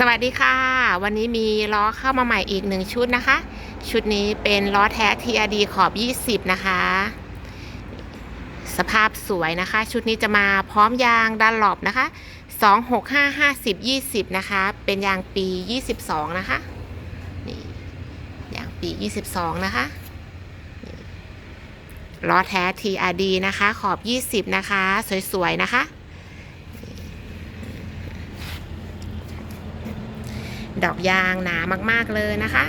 สวัสดีค่ะ วันนี้มีล้อเข้ามาใหม่อีกหนึ่งชุดนะคะ ชุดนี้เป็นล้อแท้ TRD ขอบ 20 นะคะ สภาพสวยนะคะ ชุดนี้จะมาพร้อมยางดันหลบนะคะ 265 50 20 นะคะ เป็นยางปี 22 นะคะนี่ยางปี 22 นะคะล้อแท้ TRD นะคะ ขอบ 20 นะคะ สวยๆ นะคะ ดอกยางหนามาก ๆเลยนะคะ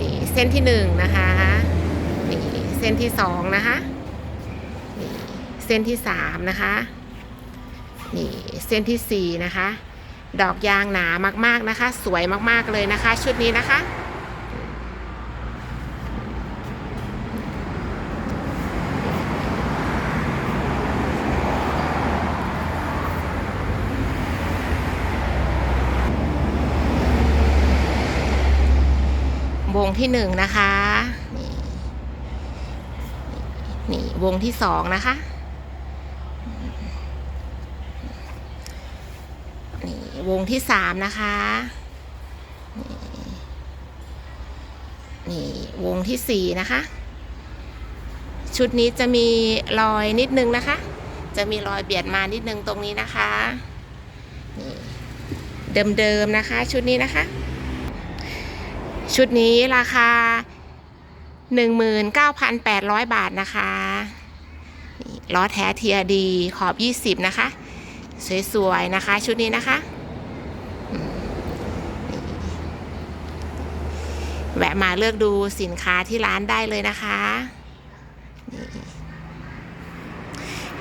นี่เส้นที่หนึ่งนะคะนี่เส้นที่สองนะคะนี่เส้นที่สามนะคะนี่เส้นที่สี่นะคะ ดอกยางหนามากๆนะคะ สวยมากๆเลยนะคะ ชุดนี้นะคะ วงที่หนึ่งนะคะนี่นี่วงที่สองนะคะนี่วงที่สามนะคะนี่นี่วงที่สี่นะคะ ชุดนี้จะมีรอยนิดนึงนะคะ จะมีรอยเบียดมานิดนึงตรงนี้นะคะนี่เดิมๆนะคะ ชุดนี้นะคะ ชุดนี้ราคา 19,800 บาทนะคะล้อแท้เทียดีขอบ 20 นะคะ สวยๆ นะคะ ชุดนี้นะคะแวะมาเลือกดูสินค้าที่ร้านได้เลยนะคะ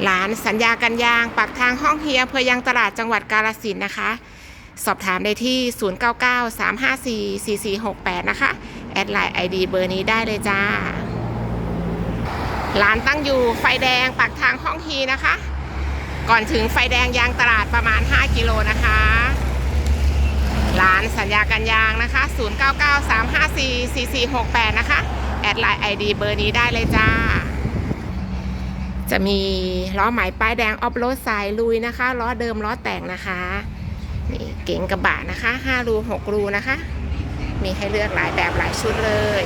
ร้านสัญญากันยาง ปักทางห้องเฮียอำเภอยางตลาดจังหวัดกาลสินนะคะ สอบถามได้ที่ 0993544468 นะคะ แอดไลน์ ID เบอร์นี้ได้เลยจ้า ร้านตั้งอยู่ไฟแดงปากทางห้องฮีนะคะ ก่อนถึงไฟแดงยางตลาดประมาณ 5 กิโลนะคะ ร้านสัญญากันยางนะคะ 0993544468 นะคะ แอดไลน์ ID เบอร์นี้ได้เลยจ้าจะมีล้อหมายป้ายแดงออฟโรดสายลุยนะคะล้อเดิมล้อแต่งนะคะ เก๋งกระบะนะคะ5รู6รูนะคะ มีให้เลือกหลายแบบหลายชุดเลย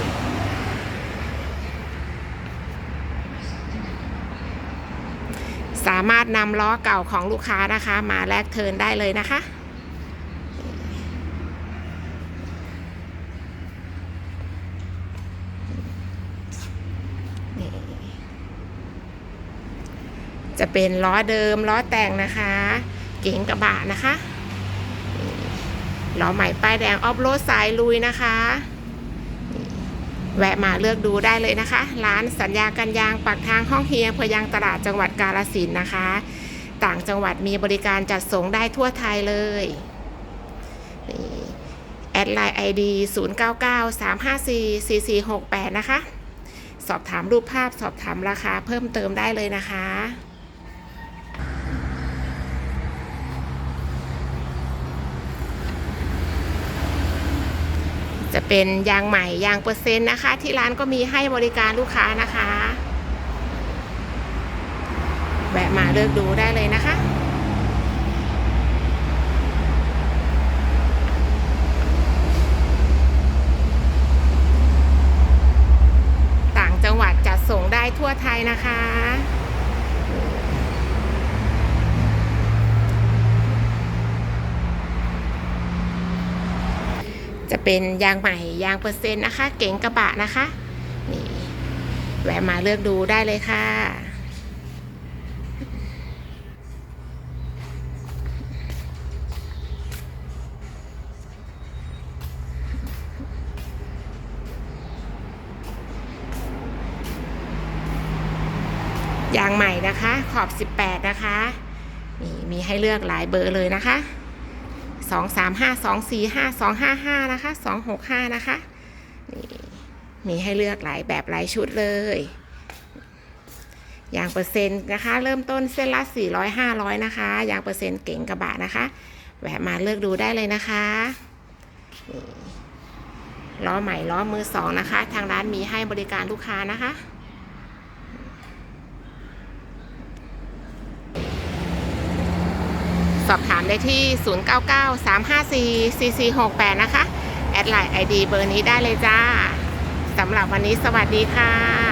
สามารถนำล้อเก่าของลูกค้านะคะ มาแลกเทินได้เลยนะคะ จะเป็นล้อเดิมล้อแต่งนะคะ เก๋งกระบะนะคะ ล้อใหม่ป้ายแดงออฟโรดสายลุยนะคะ แวะมาเลือกดูได้เลยนะคะ ร้านสัญญากันยางปากทางห้องเฮียพยางตลาดจังหวัดกาลสินนะคะ ต่างจังหวัดมีบริการจัดส่งได้ทั่วไทยเลยนี่แอดไลน์ ID 0993544468 นะคะ สอบถามรูปภาพสอบถามราคาเพิ่มเติมได้เลยนะคะ เป็นยางใหม่ยางเปอร์เซ็นต์นะคะ ที่ร้านก็มีให้บริการลูกค้านะคะแวะมาเลือกดูได้เลยนะคะต่างจังหวัดจัดส่งได้ทั่วไทยนะคะ จะเป็นยางใหม่ยางเปอร์เซ็นต์นะคะ เก๋งกระบะนะคะนี่แวะมาเลือกดูได้เลยค่ะยางใหม่นะคะ ขอบ 18 นะคะ นี่มีให้เลือกหลายเบอร์เลยนะคะ สองสามห้าสองสี่ห้าสองห้าห้านะคะสองหกห้านะคะนี่มีให้เลือกหลายแบบหลายชุดเลย อย่างเปอร์เซ็นต์นะคะ เริ่มต้นเส้นละสี่ร้อยห้าร้อยนะคะ อย่างเปอร์เซ็นต์เก๋งกระบะนะคะ แวะมาเลือกดูได้เลยนะคะนี่ล้อใหม่ล้อมือสองนะคะ ทางร้านมีให้บริการลูกค้านะคะ สอบถาม ได้ที่ 0993544468 นะคะ แอดไลน์ ID เบอร์นี้ได้เลยจ้าสำหรับวันนี้สวัสดีค่ะ